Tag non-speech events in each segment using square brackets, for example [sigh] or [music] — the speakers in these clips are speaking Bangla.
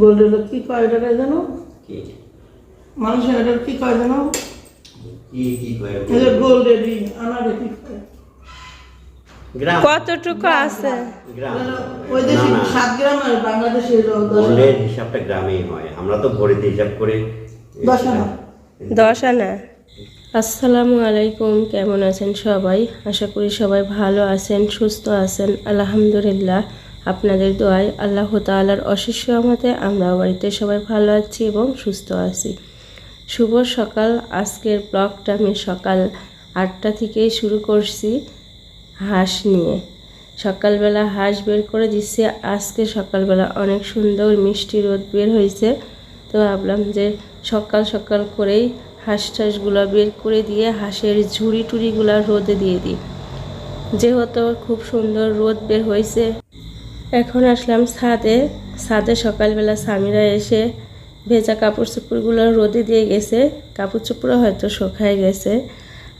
গোল্ডের কি কয় জানো? মানুষের কি কয় জানো? গোল্ডের আনারে কি কয়? কতটুকু আছে? ওই দেশে সাত গ্রাম আর বাংলাদেশে গোল্ডের হিসাবটা গ্রামেই হয়। আমরা তো ভরিতে হিসাব করে। দশ আনা। দশ আনা। আসসালামু আলাইকুম কেমন আছেন সবাই? আশা করি সবাই ভালো আছেন সুস্থ আছেন আলহামদুলিল্লাহ। আপনাদের দোয়ায় আল্লাহ তাআলার অশেষ রহমতে আমরা বাড়িতে সবাই ভালো আছি এবং সুস্থ আছি। শুভ সকাল। আজকের ব্লগটা আমি সকাল আটটা থেকেই শুরু করছি হাঁস নিয়ে। সকালবেলা হাঁস বের করে দিচ্ছে আজকে সকালবেলা অনেক সুন্দর মিষ্টি রোদ বের হয়েছে। তো ভাবলাম যে সকাল সকাল করেই হাঁস টাসগুলো বের করে দিয়ে হাঁসের ঝুড়ি টুড়িগুলো রোদে দিয়ে দিই। যেহেতু খুব সুন্দর রোদ বের হয়েছে এখন আসলাম ছাদে। ছাদে সকালবেলা স্বামীরা এসে ভেজা কাপড় চোপড়গুলো রোদে দিয়ে গেছে। কাপড় চোপড়ও হয়তো শুকায় গেছে।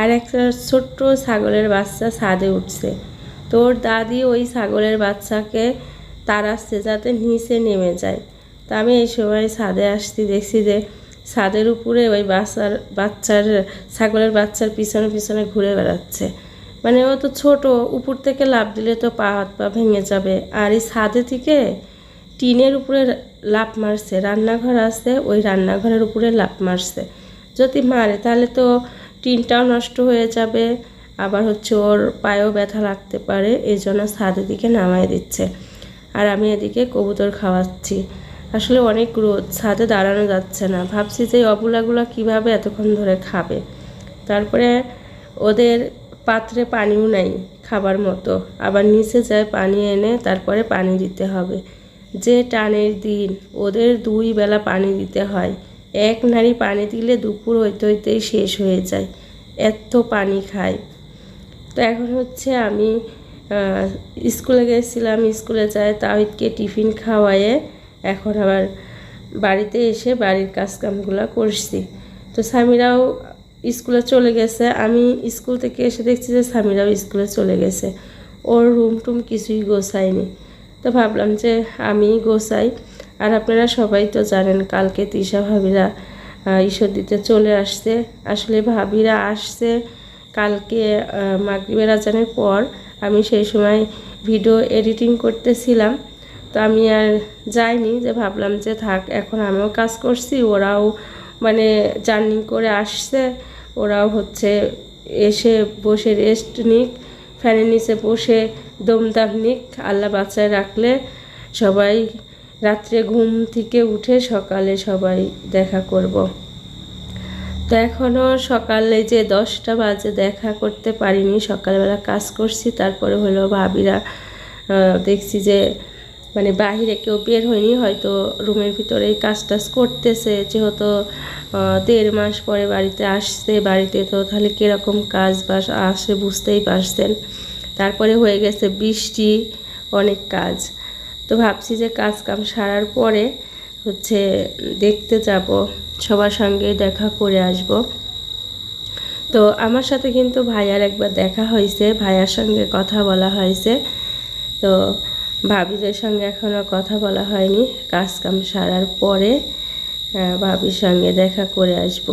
আর একটা ছোট্ট ছাগলের বাচ্চা ছাদে উঠছে। তোর দাদি ওই ছাগলের বাচ্চাকে তাড়াচ্ছে যাতে নিচে নেমে যায়। তা আমি এই সময় ছাদে আসছি, দেখছি যে ছাদের উপরে ওই বাচ্চার বাচ্চার, ছাগলের বাচ্চার পিছনে পিছনে ঘুরে বেড়াচ্ছে। মানে ও তো ছোট, উপর থেকে লাফ দিলে তো পা হাত পা ভেঙে যাবে। আর এই ছাদে থেকে টিনের উপরে লাফ মারছে, রান্নাঘর আছে, ওই রান্নাঘরের উপরে লাফ মারছে। যদি মারে, তাহলে তো টিনটাও নষ্ট হয়ে যাবে, আবার হচ্ছে ওর পায়েও ব্যথা লাগতে পারে, এই জন্য ছাদের দিকে নামায় দিচ্ছে। আর আমি এদিকে কবুতর খাওয়াচ্ছি। আসলে অনেক রোদ, ছাদে দাঁড়ানো যাচ্ছে না। ভাবছি যে অবুলাগুলো কীভাবে এতক্ষণ ধরে খাবে? তারপরে ওদের পাত্রে পানিও নাই খাবার মতো। আবার নিচে যায় পানি এনে তারপরে পানি দিতে হবে। যে টানের দিন ওদের দুই বেলা পানি দিতে হয়। এক নাড়ি পানি দিলে দুপুর হইতে হইতেই শেষ হয়ে যায়। এত পানি খায় তো এখন হচ্ছে আমি স্কুলে গেছিলাম, স্কুলে যাই তাহিদকে টিফিন খাওয়ায়ে এখন আবার বাড়িতে এসে বাড়ির কাজকামগুলো করছি। তো স্বামীরাও স্কুলে চলে গেছে। আমি স্কুল থেকে এসে দেখছি যে স্বামীরাও স্কুলে চলে গেছে। ওর রুম টুম কিছুই গোছায়নি। তো ভাবলাম যে আমি গোছাই। আর আপনারা সবাই তো জানেন, কালকে তিশা ভাবিরা ঈশ্বর দিতে চলে আসছে। আসলে ভাবিরা আসছে কালকে মাগরিবের আজানের পর। আমি সেই সময় ভিডিও এডিটিং করতেছিলাম। তো আমি আর যাইনি, যে ভাবলাম যে থাক, এখন আমিও কাজ করছি। ওরাও মানে জার্নি করে আসছে। ওরাও হচ্ছে এসে বসে রেস্ট নিক ফ্যানের নিচে বসে দমদাম নিক, আল্লাহ বাচ্চায় রাখলে সবাই রাত্রে ঘুম থেকে উঠে সকালে সবাই দেখা করব। তো এখনও সকালে যে দশটা বাজে দেখা করতে পারিনি, সকালবেলা কাজ করছি, তারপরে হলো ভাবিরা দেখছি যে মানে বাহিরে কেউ বের হয়নি, হয়তো রুমের ভিতরেই কাজ টাজ করতেছে, যেহেতু দেড় মাস পরে বাড়িতে আসছে, বাড়িতে তো তাহলে কীরকম কাজ বাস আসে বুঝতেই পারছেন। তারপরে হয়ে গেছে বৃষ্টি, অনেক কাজ। তো ভাবছি যে কাজ কাম সারার পরে হচ্ছে দেখতে যাব, সবার সঙ্গে দেখা করে আসব। তো আমার সাথে কিন্তু ভাইয়ার একবার দেখা হয়েছে, ভাইয়ার সঙ্গে কথা বলা হয়েছে। তো ভাবিদের সঙ্গে এখনও কথা বলা হয়নি। কাজ কাম সারার পরে ভাবির সঙ্গে দেখা করে আসব।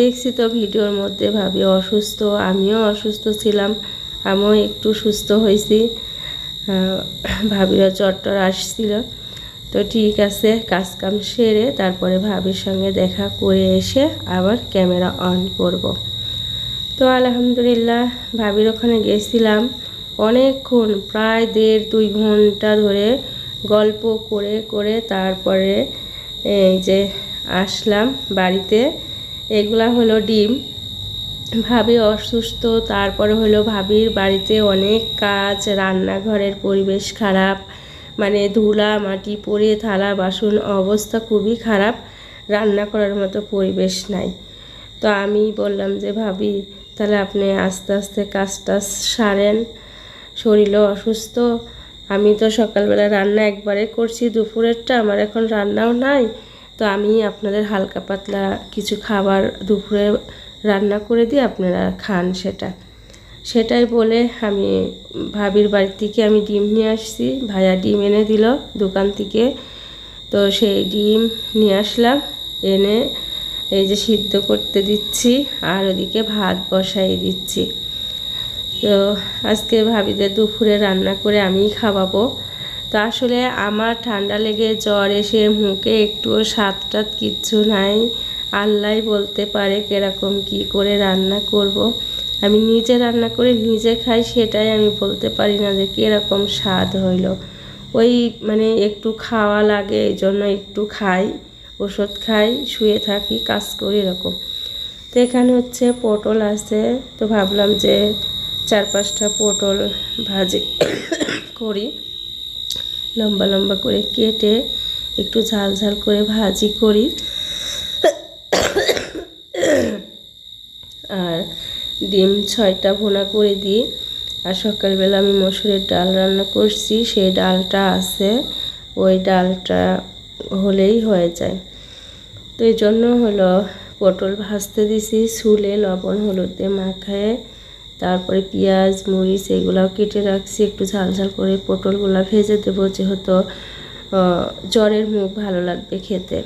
দেখছি তো ভিডিওর মধ্যে ভাবি অসুস্থ, আমিও অসুস্থ ছিলাম, আমিও একটু সুস্থ হয়েছি। ভাবিরা চট্টর আসছিল। তো ঠিক আছে, কাজ কাম সেরে তারপরে ভাবির সঙ্গে দেখা করে এসে আবার ক্যামেরা অন করব। তো আলহামদুলিল্লাহ, ভাবির ওখানে গেছিলাম। অনেকক্ষণ, প্রায় দেড় দুই ঘণ্টা ধরে গল্প করে করে তারপরে, এই যে আসলাম বাড়িতে। এগুলা হলো ডিম। ভাবি অসুস্থ, তারপরে হলো ভাবির বাড়িতে অনেক কাজ, রান্নাঘরের পরিবেশ খারাপ মানে ধুলা, মাটি, পড়ে, থালা, বাসন অবস্থা খুবই খারাপ, রান্না করার মতো পরিবেশ নাই। তো আমি বললাম যে, ভাবি, তাহলে আপনি আস্তে আস্তে কাজ টাজ সারেন। শরীরও অসুস্থ। আমি তো সকালবেলা রান্না একবারে করছি, দুপুরেরটা আমার এখন রান্নাও নাই। তো আমি আপনাদের হালকা পাতলা কিছু খাবার দুপুরে রান্না করে দিয়ে আপনারা খান সেটা। সেটাই বলে আমি ভাবির বাড়ি থেকে আমি ডিম নিয়ে আসছি। ভাইয়া ডিম এনে দিল দোকান থেকে। তো সেই ডিম নিয়ে আসলাম, এনে এই যে সিদ্ধ করতে দিচ্ছি আর ওদিকে ভাত বসাই দিচ্ছি। তো আজকে ভাবি যে দুপুরে রান্না করে আমিই খাওয়াবো। তো আসলে আমার ঠান্ডা লেগে জ্বর এসে মুখে একটুও স্বাদ টাদ কিচ্ছু নাই। আল্লাহ বলতে পারে কীরকম কি করে রান্না করব। আমি নিজে রান্না করে নিজে খাই সেটাই আমি বলতে পারি না যে কীরকম স্বাদ হইল। ওই মানে একটু খাওয়া লাগে এই জন্য একটু খাই, ওষুধ খাই, শুয়ে থাকি, কাজ করি এরকম। তো এখানে হচ্ছে পটল আছে। তো ভাবলাম যে চার পাঁচটা পটল ভাজি করি, লম্বা লম্বা করে কেটে একটু ঝাল ঝাল করে ভাজি করি। আর ডিম ছয়টা ভুনা করে দিই। আর সকালবেলা আমি মসুরের ডাল রান্না করছি, সেই ডালটা আছে, ওই ডালটা হলেই হয়ে যায়। তো এই জন্য হলো পটল ভাজতে দিছি চুলে লবণ হলুদ মাখায় তারপরে পেঁয়াজ, মরিচ এগুলাও কেটে রাখছি। একটু ঝাল ঝাল করে পটলগুলো ভেজে দেবো যেহেতু জ্বরের মুখ ভালো লাগবে খেতে।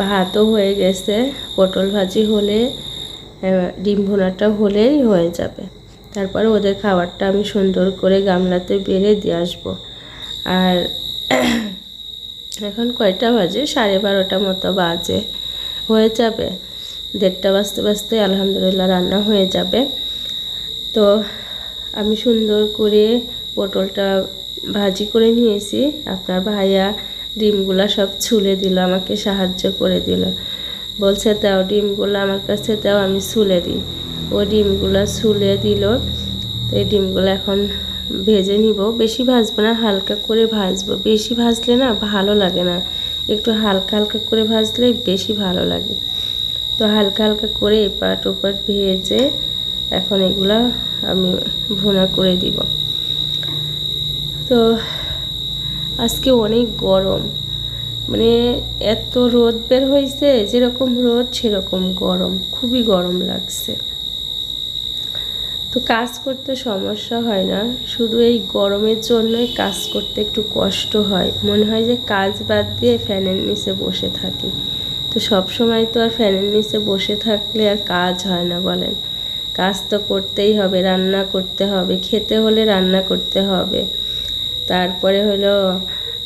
ভাতও হয়ে গেছে। পটল ভাজি হলে ডিম ভোনাটা হলেই হয়ে যাবে। তারপরে ওদের খাবারটা আমি সুন্দর করে গামলাতে বেড়ে দিয়ে আসব। আর এখন কয়টা বাজে? সাড়ে বারোটা মতো বাজে। হয়ে যাবে। দেড়টা বাজতে বাজতে আলহামদুলিল্লাহ রান্না হয়ে যাবে। তো আমি সুন্দর করে পটলটা ভাজি করে নিয়েছি। আপনার ভাইয়া ডিমগুলা সব ছুলে দিল, আমাকে সাহায্য করে দিল। বলছে, দাও ডিমগুলো আমার কাছে দাও, আমি ছুলে দিই। ও ডিমগুলো ছুলে দিল। তো এই ডিমগুলো এখন ভেজে নিব। বেশি ভাজবো না, হালকা করে ভাজবো। বেশি ভাজলে না ভালো লাগে না। একটু হালকা হালকা করে ভাজলে বেশি ভালো লাগে। তো হালকা হালকা করে এপাট ওপাট ভেজে এখন এগুলা আমি ভুনা করে দিব। তো আজকে অনেক গরম। মানে এত রোদ বের হয়েছে যেরকম রোদ সেরকম গরম। খুবই গরম লাগছে। তো কাজ করতে সমস্যা হয় না। শুধু এই গরমের জন্যই কাজ করতে একটু কষ্ট হয়। মনে হয় যে কাজ বাদ দিয়ে ফ্যানের নিচে বসে থাকি। তো সব সময় তো আর ফ্যানের নিচে বসে থাকলে আর কাজ হয় না বলেন। কাজ তো করতেই হবে, রান্না করতে হবে, খেতে হলে রান্না করতে হবে। তারপরে হলো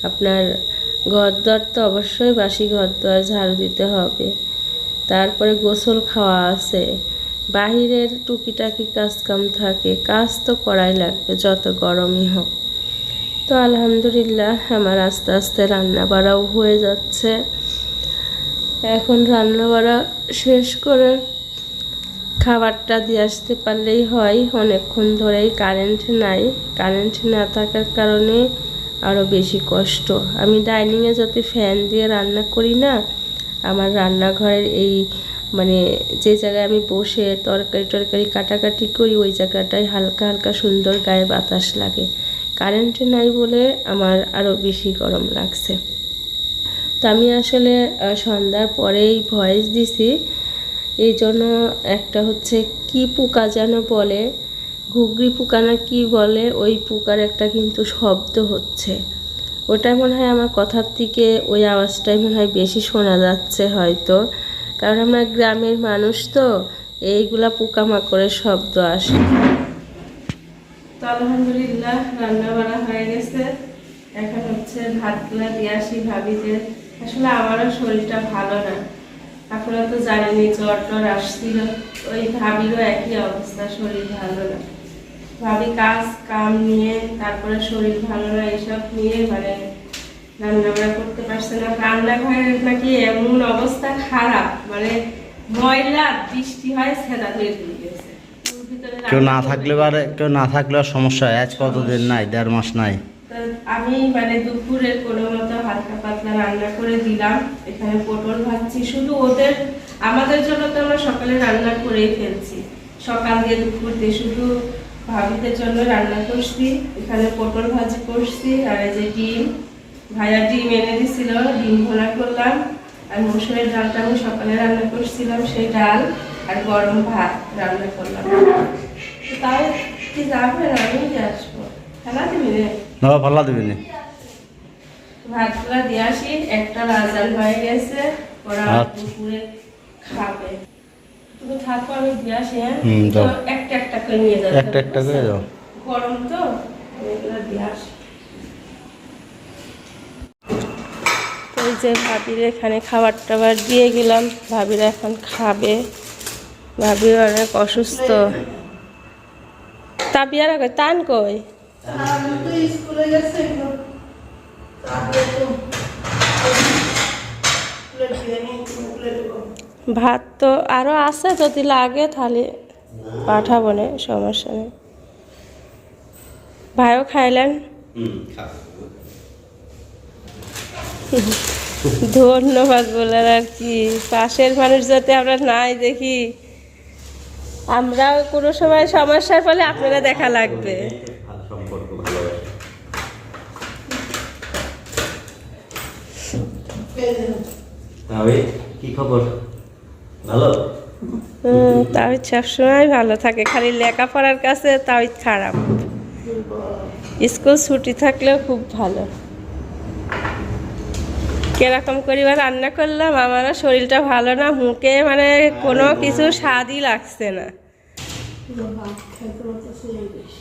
আপনার ঘর দর তো অবশ্যই বাসি ঘর দর ঝাড়ু দিতে হবে। তারপরে গোসল খাওয়া আছে। বাহিরের টুকিটাকি কাজ কাম থাকে, কাজ তো করাই লাগবে যত গরমই হোক। তো আলহামদুলিল্লাহ, আমার আস্তে আস্তে রান্না বাড়াও হয়ে যাচ্ছে। এখন রান্না বাড়া শেষ করে খাবারটা দিয়ে আসতে পারলেই হয়। অনেকক্ষণ ধরেই কারেন্ট নাই। কারেন্ট না থাকার কারণে আরও বেশি কষ্ট। আমি ডাইনিংয়ে যাতে ফ্যান দিয়ে রান্না করি না, আমার রান্নাঘরের এই মানে যে জায়গায় আমি বসে তরকারি টরকারি কাটাকাটি করি, ওই জায়গাটায় হালকা হালকা সুন্দর গায়ে বাতাস লাগে। কারেন্ট নাই বলে আমার আরও বেশি গরম লাগছে। তো আমি আসলে সন্ধ্যার পরেই ভয়েস দিছি। এই জন্য একটা হচ্ছে, কি পোকা যেন বলে? ঘুগরি পোকা না কি বলে? ওই পোকার একটা কিন্তু শব্দ হচ্ছে। ওটা মনে হয় আমার কথার থেকে ওই আওয়াজটাই মনে হয় বেশি শোনা যাচ্ছে হয়তো। কারণ আমরা গ্রামের মানুষ তো, এইগুলা পোকামাকড়ের শব্দ আসে। আলহামদুলিল্লাহ রান্না বান্না হয়ে গেছে। এখন হচ্ছে ভাতগুলা দিয়ে আসি ভাবি যে আসলে আমারও শরীরটা ভালো না। আপনারা তো জানেনই জ্বর টর আসছিল, ওই ভাবিরও একই অবস্থা, শরীর ভালো না। ভাবি কাজ, কাম নিয়ে, তারপরে শরীর ভালো না, এসব নিয়ে মানে রান্না বান্না করতে পারছে না। রান্নাঘরের নাকি এমন অবস্থা খারাপ মানে ময়লা, বৃষ্টি হয়, সেটা হয়ে দিয়ে গেছে। কেউ না থাকলে আর কেউ না থাকলে সমস্যা আজ কতদিন নাই? দেড় মাস নাই। আমি মানে দুপুরে কোনো মতো হালকা পাতলা রান্না করে দিলাম। এখানে পটল ভাজছি। শুধু ওদের, আমাদের জন্য তো আমরা সকালে রান্না করেই ফেলছি। সকাল দিয়ে দুপুর দিয়ে শুধু ভাবিদের জন্য রান্না করছি। এখানে পটল ভাজি করছি আর এই যে ডিম। ভাইয়া ডিম এনে দিছিল, ডিম ভোনা করলাম। আর মসুরের ডালটা আমি সকালে রান্না করছিলাম, সেই ডাল আর গরম ভাত রান্না করলাম। তাই কি যাবে আমি আসব। খেলা দিবি রে? না পাল্লা দিবি নি ভাতগুলা দিয়ে আসি একটা রাজাল হয়ে গেছে ওরা আচ্ছা। দুপুরে খাবে। তুমি থাকো আমি দিয়ে আসি হ্যাঁ? হুম, যাও। তো একটা একটা করে নিয়ে যাবে একটা একটা করে যাও। গরম তো আমি দিয়ে আসি। এই যে ভাবির এখানে খাবার টাবার দিয়ে গেলাম ভাবিরা এখন খাবে। ভাবি অনেক অসুস্থ। তাবিয়ারা কই? তান কই? গেছে। তারপরে তো করো। ভাত তো আরও আছে যদি লাগে তাহলে পাঠাবো না সমস্যা নেই। ভাইও খাইলেন? ধন্যবাদ বলার আর কি। পাশের মানুষ যাতে আমরা নাই দেখি। আমরাও কোনো সময় সমস্যার ফলে আপনারা দেখা লাগবে। এই যে, কি খবর? ভালো? হুম, তাও সবসময় ভালো থাকে খালি লেখাপড়ার কাছে তাও খারাপ। স্কুল ছুটি থাকলেও খুব ভালো। কীরকম করিবা রান্না করলাম? আমারও শরীরটা ভালো না মুখে মানে কোনো কিছু স্বাদই লাগছে না পুরো ভাত খাইতে পারতেছি এই বেশি।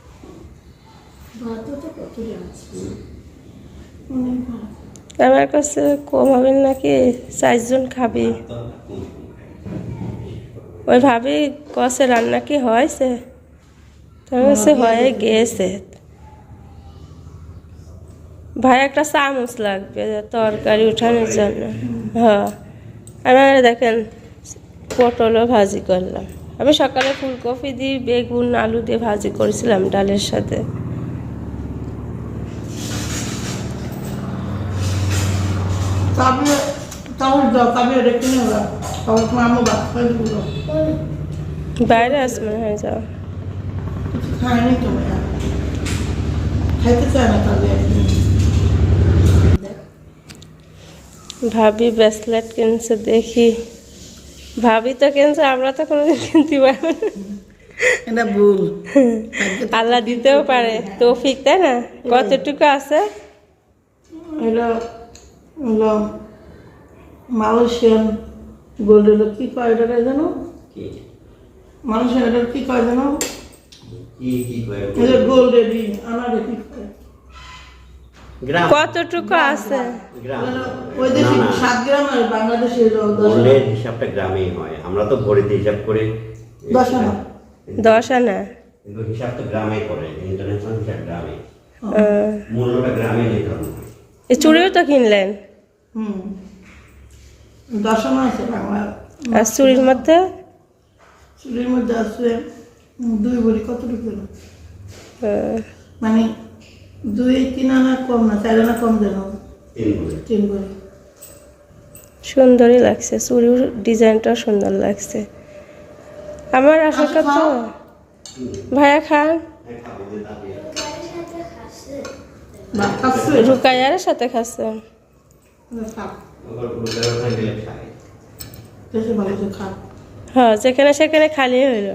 ভাতও তো কতই আছে। অনেক ভাত। আমার কাছে কম হবে নাকি চারজন খাবি। তো ওই ভাবি কষে রান্না কি হয়েছে? তোমার কাছে হয়ে গেছে। ভাই একটা চামচ লাগবে তরকারি উঠানোর জন্য। হ্যাঁ। আমার দেখেন পটলও ভাজি করলাম। আমি সকালে ফুলকপি দিয়ে বেগুন আলু দিয়ে ভাজি করেছিলাম ডালের সাথে। তারপরে তারপরে দাও তারপরে রেখে নেব তারপরে তোমার আম্মু ভাত খাই দিবো বাইরে আস মনে হয় যাও। খায়নি তো খাইতে চায় না তাহলে ভাবি ব্রেসলেট কিনছে দেখি। ভাবি তো কিনছে আমরা তো কোনোদিন কিনতে পারব না। এটা ভুল। [laughs] আল্লাহ দিতেও পারে তৌফিক তাই না? কতটুকু আছে? এটা হলো মালয়েশিয়ান গোল্ড হলো কি কয় এটা কি? মালয়েশিয়ান এটা কি কয় এটা গোল্ড এডি আনারে কি কয়? কতটুকু আছে? ওই দেশে সাত গ্রাম আর বাংলাদেশে গোল্ডের হিসাবটা গ্রামেই হয়। আমরা তো ভরিতে হিসাব করে দশ আনা। দশ আনা। কিন্তু হিসাব তো গ্রামে করে ইন্টারন্যাশনাল হিসাব গ্রামে মূল্যটা গ্রামে নির্ধারণ হয়। চুড়িও তো কিনলেন? আর চুড়ির মধ্যে? চুলির মধ্যে আছে দুই বড়ি যেন? মানে দুই তিন আনা কম না চার আনা কম যেন তিন বড়ি। সুন্দরই লাগছে চুড়ির ডিজাইনটাও সুন্দর লাগছে। আমার আশা আচ্ছা, কথা খাও। ভাইয়া খান হ্যাঁ, খাব যে দাবি আছে। খাচ্ছে সাথে খাক হ্যাঁ যেখানে সেখানে খালি হইল।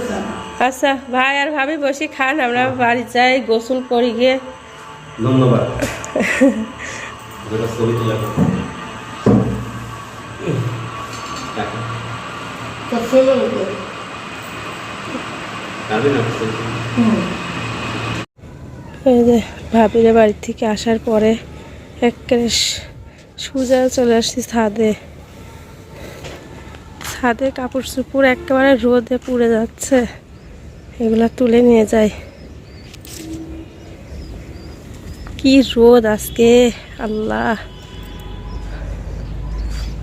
চাই আচ্ছা ভাই আর ভাবি বসে খান আমরা বাড়ি যাই গোসল করি গিয়ে। ধন্যবাদ [laughs] ছবি তুলে রাখো। রাখো। তো খেলে হতো পারবে না হুম ভাবিরে বাড়ি থেকে আসার পরে একেবারে সোজা চলে আসছি ছাদে। ছাদে কাপড় চুপড় একেবারে রোদে পুড়ে যাচ্ছে। এগুলা তুলে নিয়ে যাই। কি রোদ আজকে, আল্লাহ।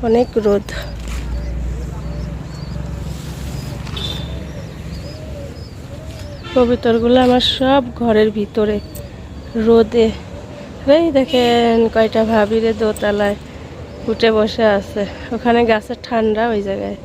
অনেক রোদ। কবিতরগুলো আমার সব ঘরের ভিতরে। রোদে। এই দেখেন কয়টা ভাবিরে দোতলায় উঠে বসে আছে। ওখানে গাছের ঠান্ডা ওই জায়গায়।